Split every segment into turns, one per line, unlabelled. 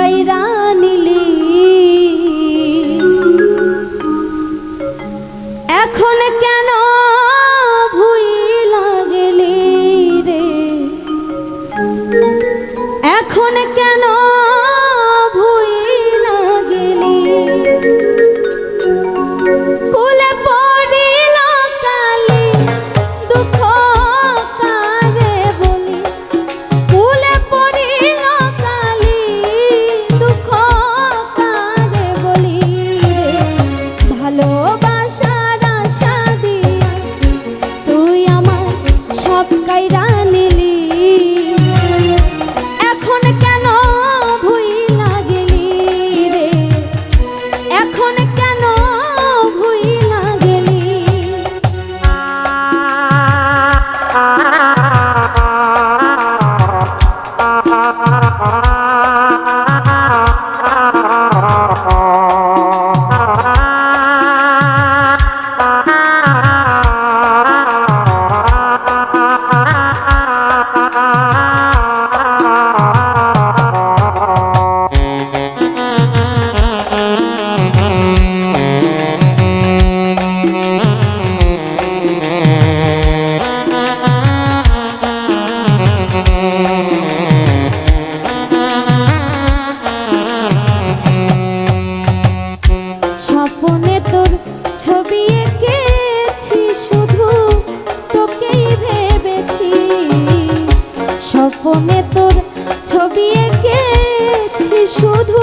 বাইরা নিলি এখন তোর ছবি এঁকেছি শুধু তোকেই ভেবেছি। স্বপনে তোর ছবি এঁকেছি শুধু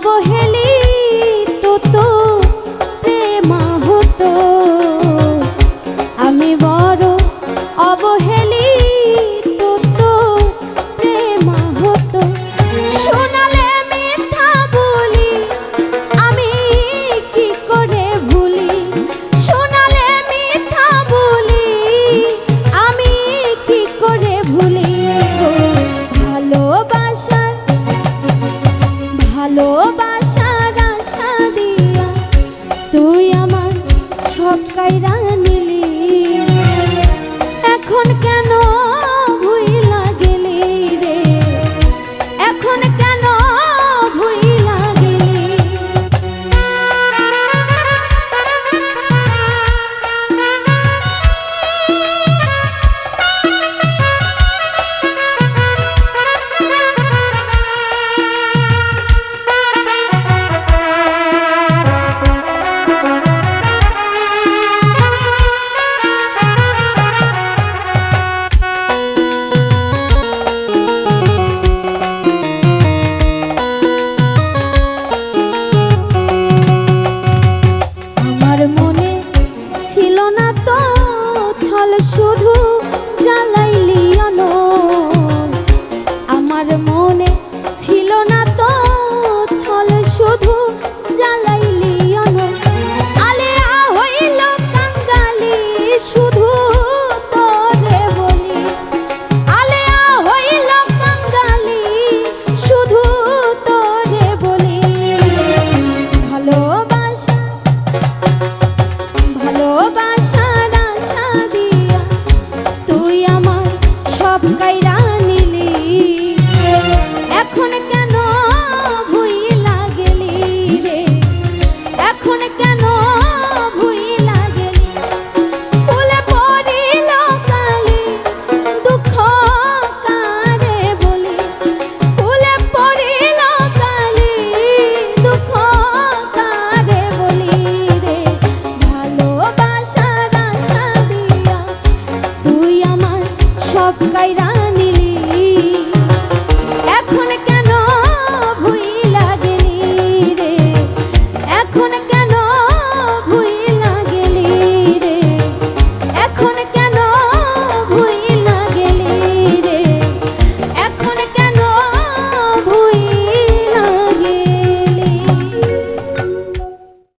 correr. তুই আমার সব কায়রা